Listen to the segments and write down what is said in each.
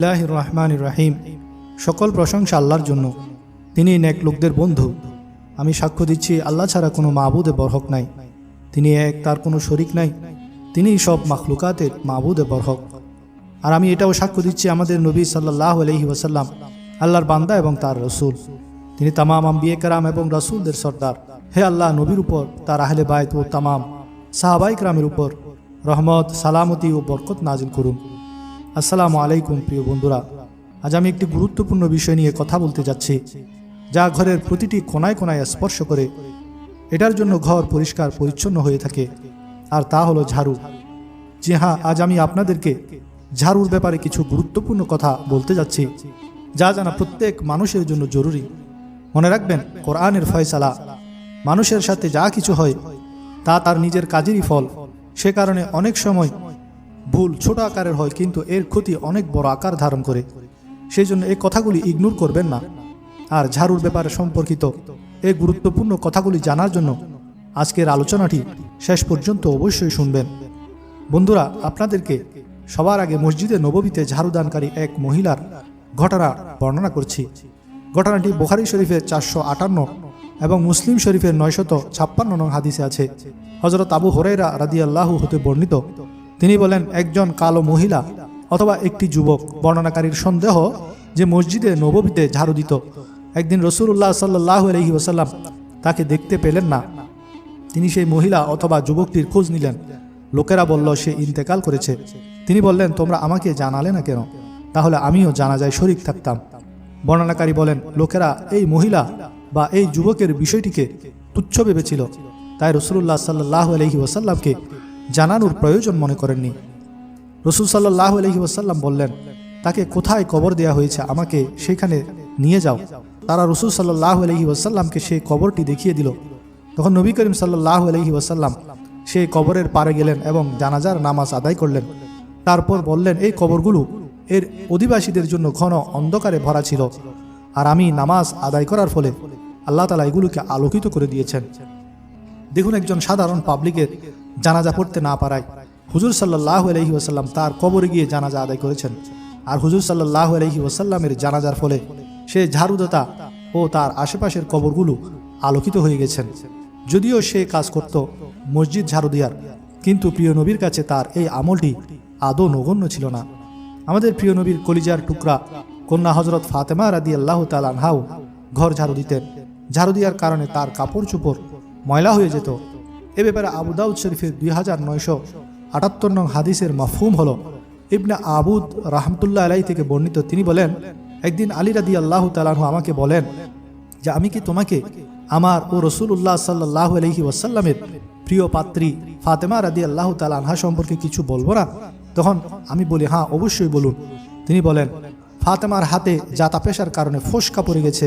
ইল্লাহ রহমান রাহিম। সকল প্রশংসা আল্লাহর জন্য। তিনি নেক লোকদের বন্ধু। আমি সাক্ষ্য দিচ্ছি, আল্লাহ ছাড়া কোনো মাহবুদে বরহক নাই। তিনি এক, তার কোনো শরিক নাই। তিনি সব মাখলুকাতের মাহবুদে বরহক। আর আমি এটাও সাক্ষ্য দিচ্ছি, আমাদের নবী সাল্লাহ আলহি ওসাল্লাম আল্লাহর বান্দা এবং তার রসুল। তিনি তামাম আম্বিয়ে কারাম এবং রসুলদের সর্দার। হে আল্লাহ, নবীর উপর, তার আহলে বায়ত ও তামাম সাহাবাই রামের উপর রহমত, সালামতি ও বরকত নাজিল করুন। আসসালামু আলাইকুম, প্রিয় বন্ধুরা। আজ আমি একটি গুরুত্বপূর্ণ বিষয় নিয়ে কথা বলতে যাচ্ছি, যা ঘরের প্রতিটি কোনায় কোনায় স্পর্শ করে। এটার জন্য ঘর পরিষ্কার, পরিচ্ছন্ন হয়ে থাকে, আর তা হলো ঝাড়ু। জি হ্যাঁ আজ আমি আপনাদেরকে ঝাড়ুর ব্যাপারে কিছু গুরুত্বপূর্ণ কথা বলতে যাচ্ছি, যা জানা প্রত্যেক মানুষের জন্য জরুরি। মনে রাখবেন, কোরআনের ফয়সালা, মানুষের সাথে যা কিছু হয়, তা তার নিজের কাজেরই ফল। সে কারণে অনেক সময় ভুল ছোট আকারের হয়, কিন্তু এর ক্ষতি অনেক বড় আকার ধারণ করে। সেই জন্য এই কথাগুলি ইগনোর করবেন না। আর ঝাড়ুর ব্যাপারে সম্পর্কিত এই গুরুত্বপূর্ণ কথাগুলি জানার জন্য আজকের আলোচনাটি শেষ পর্যন্ত অবশ্যই শুনবেন। বন্ধুরা, আপনাদেরকে সবার আগে মসজিদে নববীতে ঝাড়ুদানকারী এক মহিলার ঘটনা বর্ণনা করছি। ঘটনাটি বোখারি শরীফের চারশো আটান্ন এবং মুসলিম শরীফের নয়শত ছাপ্পান্ন নং হাদিসে আছে। হজরত আবু হরাইরা রাদি আল্লাহ হতে বর্ণিত তিনি বলেন, একজন কালো মহিলা অথবা একটি যুবক, বর্ণনাকারীর সন্দেহ যে মসজিদে নববীতে ঝাড়ু দিত। একদিন রসুল্লাহ সাল্লাহ আলহি ওসাল্লাম তাকে দেখতে পেলেন না। তিনি সেই মহিলা অথবা যুবকটির খোঁজ নিলেন। লোকেরা বলল, সে ইন্তেকাল করেছে। তিনি বললেন, তোমরা আমাকে জানালে না কেন? তাহলে আমিও জানাজায় শরিক থাকতাম। বর্ণনাকারী বলেন, লোকেরা এই মহিলা বা এই যুবকের বিষয়টিকে তুচ্ছ ভেবেছিল। তাই রসুল্লাহ সাল্লাহ আলহি ওসাল্লামকে জানানোর প্রয়োজন মনে করেননি। রসুল সাল্লাহ আলহি ওসাল্লাম বললেন, তাকে কোথায় কবর দেওয়া হয়েছে? আমাকে সেখানে নিয়ে যাও। তারা রসুল সাল্লাহ আলহি ওসাল্লামকে সেই কবরটি দেখিয়ে দিল। তখন নবী করিম সাল্লাহ আলহি ওসাল্লাম সেই কবরের পারে গেলেন এবং জানাজার নামাজ আদায় করলেন। তারপর বললেন, এই কবরগুলো এর অধিবাসীদের জন্য ঘন অন্ধকারে ভরা ছিল। আর আমি নামাজ আদায় করার ফলে আল্লাহ তালা এগুলোকে আলোকিত করে দিয়েছেন। দেখুন একজন সাধারণ পাবলিকের জানাজা পড়তে না পারায়। হুজুর সাল্লাহ আলহি ওসাল্লাম তার কবরে গিয়ে জানাজা আদায় করেছেন। আর হুজুর সাল্লাহ আলহি ওসাল্লামের জানাজার ফলে সে ঝাড়ুদাতা ও তার আশেপাশের কবরগুলো আলোকিত হয়ে গেছেন। যদিও সে কাজ করত মসজিদ ঝাড়ু দিয়ার কিন্তু প্রিয় নবীর কাছে তার এই আমলটি আদৌ নগণ্য ছিল না। আমাদের প্রিয় নবীর কলিজার টুকরা কন্যা হজরত ফাতেমা রাদি আল্লাহ তালানহাও ঘর ঝাড়ু দিতেন। ঝাড়ু দেওয়ার কারণে তার কাপড় চোপড় ময়লা হয়ে যেত। এ ব্যাপারে আবু দাউদ শরীফের দুই হাজার নয়শো আটাত্তর নং হাদিসের মাফহুম হল, ইবনে আবুদ রাহমতুল্লাহ আলাই থেকে বর্ণিত। তিনি বলেন, একদিন আলী রাদি আল্লাহ তালাহু আমাকে বলেন যে, আমি কি তোমাকে আমার ও রসুল্লাহ সাল্লাহ আলহি ওয়াসাল্লামের প্রিয় পাত্রী ফাতেমা রাদি আল্লাহ তালাহা সম্পর্কে কিছু বলব না? তখন আমি বলি হ্যাঁ অবশ্যই বলুন। তিনি বলেন, ফাতেমার হাতে জাতা পেশার কারণে ফোসকা পড়ে গেছে,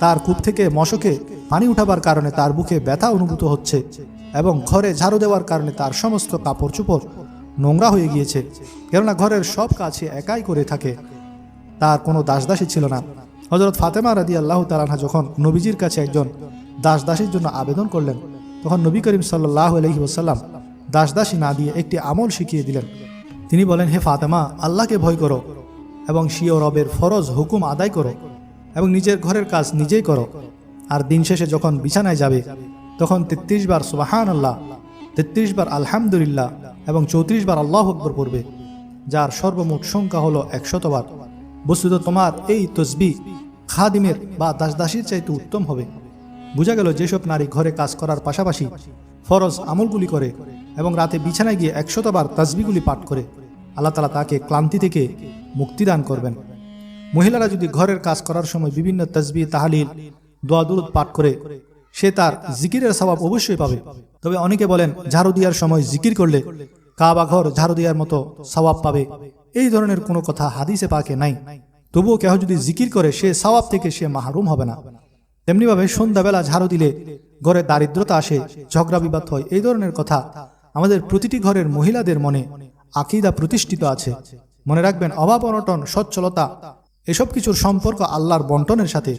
তার কূপ থেকে মশকে পানি উঠাবার কারণে তার বুকে ব্যথা অনুভূত হচ্ছে এবং ঘরে ঝাড়ু দেওয়ার কারণে তার সমস্ত কাপড় চোপড় নোংরা হয়ে গিয়েছে, কেননা ঘরের সব কাছে একাই করে থাকে। তার কোনো দাসদাসী ছিল না। হজরত ফাতেমা রাদি আল্লাহ তালাহা যখন নবীজির কাছে একজন দাসদাসীর জন্য আবেদন করলেন, তখন নবী করিম সাল্লাহ আলহি ওসাল্লাম দাসদাসী না দিয়ে একটি আমল শিখিয়ে দিলেন। তিনি বলেন, হে ফাতেমা, আল্লাহকে ভয় করো এবং শিও রবের ফরজ হুকুম আদায় করো এবং নিজের ঘরের কাজ নিজেই করো। আর দিন শেষে যখন বিছানায় যাবে, তখন তেত্রিশ বার সুবাহান আল্লাহ তেত্রিশ বার আলহামদুলিল্লাহ এবং চৌত্রিশ বার আল্লাহ আকবর পড়বে, যার সর্বমোট সংখ্যা হলো একশতবার বস্তুত তোমার এই তসবি খাদিমের বা দাসদাসীর চাইতে উত্তম হবে। বোঝা গেল যেসব নারী ঘরে কাজ করার পাশাপাশি ফরজ আমলগুলি করে এবং রাতে বিছানায় গিয়ে একশতবার তসবিগুলি পাঠ করে, আল্লাহ তালা তাকে ক্লান্তি থেকে মুক্তিদান করবেন। মহিলারা যদি ঘরের কাজ করার সময় বিভিন্ন তসবি, তাহালিল দোয়াদুরুদ পাঠ করে সে তার জিকিরের স্বভাব অবশ্যই পাবে। তবে অনেকে বলেন ঝাড়ু দেওয়ার সময় জিকির করলে কাবা ঘর ঝাড়ু দেওয়ার মতো স্বভাব পাবে। এই ধরনের কোনো কথা হাদিসে পাকে নাই। তবুও কেহ যদি জিকির করে, সে স্বভাব থেকে সে মাহরুম হবে না। তেমনিভাবে সন্ধ্যাবেলা ঝাড়ু দিলে ঘরে দারিদ্রতা আসে, ঝগড়া বিবাদ হয়, এই ধরনের কথা আমাদের প্রতিটি ঘরের মহিলাদের মনে আকিদা প্রতিষ্ঠিত আছে। মনে রাখবেন, অভাব অনটন, সচ্ছলতা, এসব কিছুর সম্পর্ক আল্লাহর বন্টনের সাথে।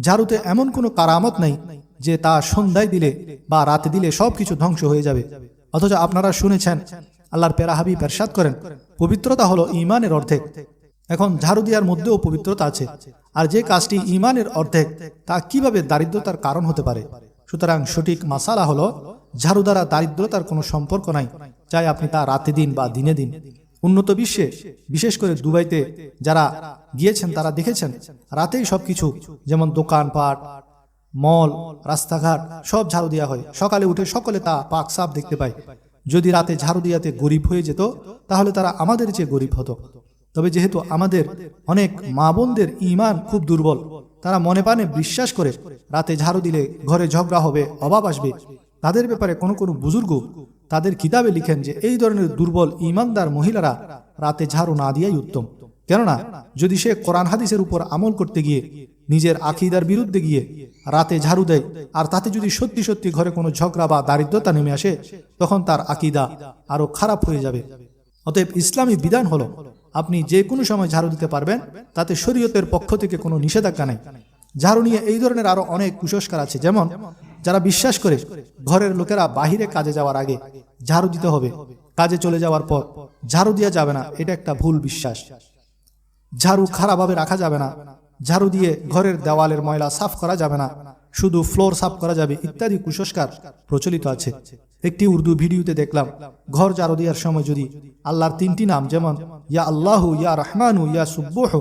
ঝাড়ুতে এমন কোনো কারামত নেই যে তা সন্ধ্যায় দিলে বা রাতে দিলে সব কিছু ধ্বংস হয়ে যাবে। অথচ আপনারা শুনেছেন, আল্লাহর পেরাহাবি করেন, পবিত্রতা হলো ইমানের অর্ধেক। এখন ঝাড়ু দেওয়ার মধ্যেও পবিত্রতা আছে। আর যে কাজটি ইমানের অর্ধেক, তা কীভাবে দারিদ্রতার কারণ হতে পারে? সুতরাং সঠিক মাসালা হলো, ঝাড়ু দ্বারা দারিদ্রতার কোনো সম্পর্ক নাই চাই আপনি তা রাতে দিন বা দিনে দিন। উন্নত বিশ্বে, বিশেষ করে দুবাইতে যারা গিয়েছেন, তারা দেখেছেন, রাতেই সবকিছু, যেমন দোকানপাট মল, রাস্তাঘাট, সব ঝাড়ু দেওয়া হয়। সকালে উঠে সকলে তা পাক সাফ দেখতে পায়। যদি রাতে ঝাড়ু দিয়াতে গরিব হয়ে যেত, তাহলে তারা আমাদের চেয়ে গরিব হতো। তবে যেহেতু আমাদের অনেক মা বোনদের ইমান খুব দুর্বল, তারা মনে প্রাণে বিশ্বাস করে, রাতে ঝাড়ু দিলে ঘরে ঝগড়া হবে, অভাব আসবে। তাদের ব্যাপারে কোনো কোনো বুজুর্গ তাদের কিতাবে লিখেন যে, এই ধরনের দুর্বল ইমানদার মহিলারা রাতে ঝাড়ু না দিয়াই উত্তম। কেননা, যদি সে কোরআন হাদিসের উপর আমল করতে গিয়ে নিজের আকিদার বিরুদ্ধে গিয়ে রাতে ঝাড়ু দেয় আর তাতে যদি সত্যি সত্যি ঘরে কোনো ঝগড়া বা দারিদ্রতা নেমে আসে, তখন তার আকিদা আরও খারাপ হয়ে যাবে। অতএব ইসলামী বিধান হলো, আপনি যে কোনো সময় ঝাড়ু দিতে পারবেন, তাতে শরীয়তের পক্ষ থেকে কোনো নিষেধাজ্ঞা নেই। ঝাড়ু নিয়ে এই ধরনের আরও অনেক কুসংস্কার আছে, যেমন যারা বিশ্বাস করে ঘরের লোকেরা বাহিরে কাজে যাওয়ার আগে ঝাড়ু দিতে হবে, কাজে চলে যাওয়ার পর ঝাড়ু দেওয়া যাবে না, এটা একটা ভুল বিশ্বাস। ঝাড়ু খারাপভাবে রাখা যাবে না, ঝাড়ু দিয়ে ঘরের দেওয়ালের ময়লা সাফ করা যাবে না, শুধু ফ্লোর সাফ করা যাবে ইত্যাদি কুসংস্কার প্রচলিত আছে। একটি উর্দু ভিডিওতে দেখলাম, ঘর ঝাড়ু দেওয়ার সময় যদি আল্লাহর তিনটি নাম যেমন, ইয়া আল্লাহু, ইয়া রহমানু, ইয়া সুব্বহ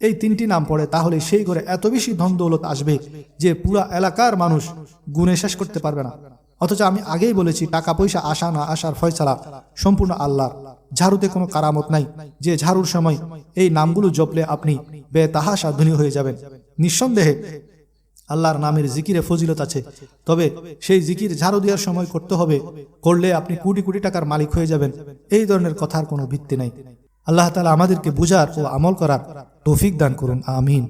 এই তিনটি নাম পড়ে, তাহলে সেই ঘরে এত বেশি ধন দৌলত আসবে যে পুরা এলাকার মানুষ গুণে শেষ করতে পারবে না। অথচ আমি আগেই বলেছি টাকা পয়সা আসা না আসার ফয়সালা সম্পূর্ণ আল্লাহর। ঝাড়ুতে কোনো কারামত নাই, যে ঝাড়ুর সময় এই নামগুলো জপলে আপনি বেতাহাসা ধনী হয়ে যাবেন। নিঃসন্দেহে আল্লাহর নামের জিকিরে ফজিলত আছে, তবে সেই জিকির ঝাড়ু দেওয়ার সময় করতে হবে, করলে আপনি কোটি কোটি টাকার মালিক হয়ে যাবেন। এই ধরনের কথার কোনো ভিত্তি নাই। আল্লাহ তালা আমাদেরকে বুঝার ও আমল করার তৌফিক দান করুন আমিন।